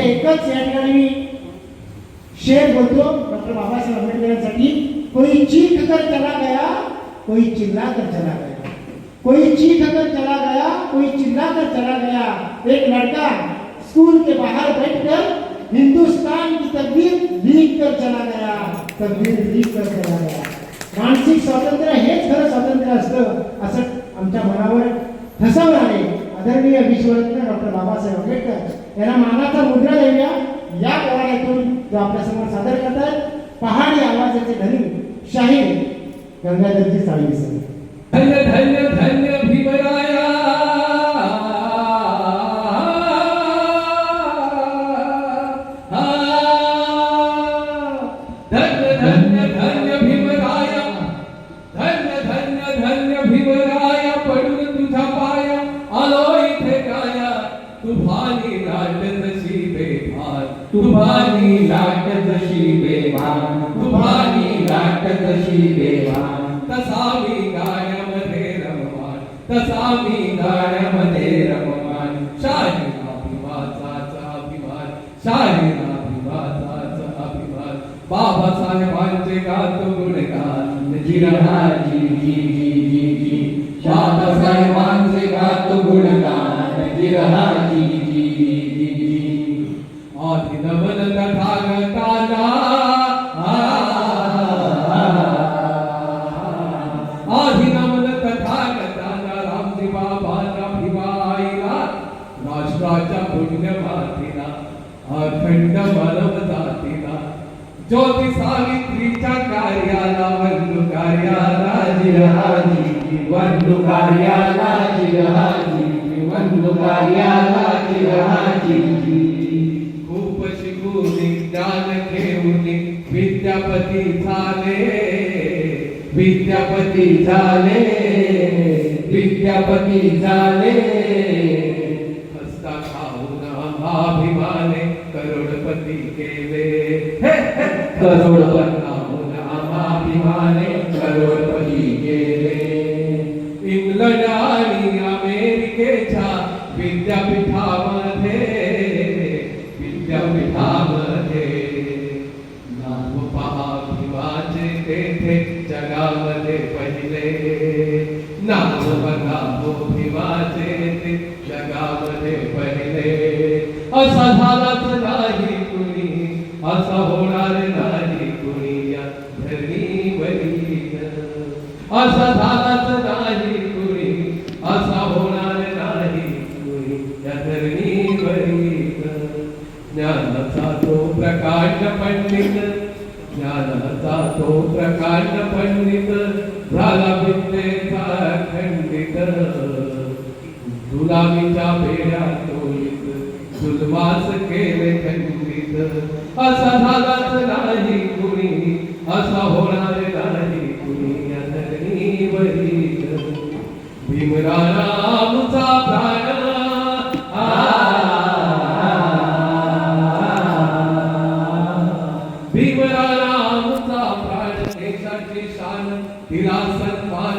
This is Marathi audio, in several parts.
एकच या ठिकाणी मी शेर बोलतो डॉक्टर बाबासाहेब आंबेडकरांसाठी. कोई चीख कर चला गया कोई चिल्ला कर चला गया. कोई चीख कर चला गया कोई चिल्ला कर चला गया. एक लड़का स्कूल के बाहर बैठकर हिंदुस्तान की तकदीर लिख कर चला गया तकदीर लिख कर चला गया. मानसिक स्वातंत्र्य हेच खरं स्वातंत्र्य असतं असं आमच्या मनावर ठसवणारे आदरणीय विश्वरत्न डॉक्टर बाबासाहेब आंबेडकर. याला मानाचा मुद्रा देऊया. या पोवाड्यातून जो आपल्यासमोर सादर करतात पहाडी आवाजाचे धनी शाहीर गंगाधरजी साळवी सर. धन्य धन्य धन्य भीमराया. धन्य बेभान लाट जशी बेभान तुभानी लाट जशी बेभान तसा मी गाण्यामध्ये रममान तसा मी गाण्यामध्ये रममान शाहीर अभिमानाचा अभिमान शाहीर अभिमानाचा अभिमान. बाबासाहेबांचे गातो गुणगान जिरहाजी जी जी जी जी बाबासाहेबांचे गातो राष्ट्राच्या पुण्य भारतीला अखंड मानव जातीला ज्योती सावित्रीच्या कार्याला वंदू कार्याला जिरहाजी वंदू कार्याला जिरहाजी वंदू कार्याला जिरहाजी. खूप शिकून ज्ञान घेऊन विद्यापती झाले. विद्यापती झाले. विद्यापती झाले. महाभिमाने करोड़पति के वे। करोड़पति महाभिमाने करोड़पति के वे। इंग्लडानी अमेरिके छा विद्यापीठा मध्ये विद्यापीठा मध्ये। नाम पहाभिवाचे तेथे जगामध्ये पहिले। नाम पहाभिवाचे तेथे असा होणार नाही कुणी या धरणीवरील असा झालाच नाही कुणी असा होणार नाही कुणी या धरणीवरील ज्ञानाचा तो प्रकाश पंडित ज्ञानाचा तो प्रकाश पंडित झाला विद्येचा खंडित. गुलामीच्या बेड्या तोडीत जुलमास केले खंडित. असा झालाच नाही कुणी असा होणार नाही कुणी या धरणीवरील भीमरावाचा प्राण. भीमरावाचा प्राण देशाची शान तिला सन्मान.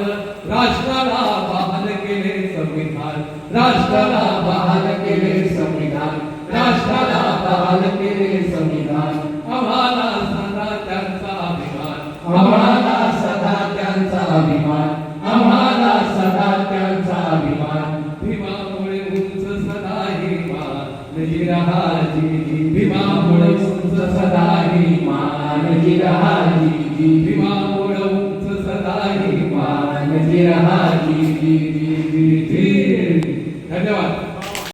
राष्ट्राला बहाल केले संविधान. राष्ट्राला बहाल आम्हाला सदा त्यांचा अभिमान आम्हाला सदा त्यांचा अभिमान. भीमामुळे उंच सदा हिमान जिरहाजी भीमामुळे उंच सदा हिमान जिरहाजी भीमा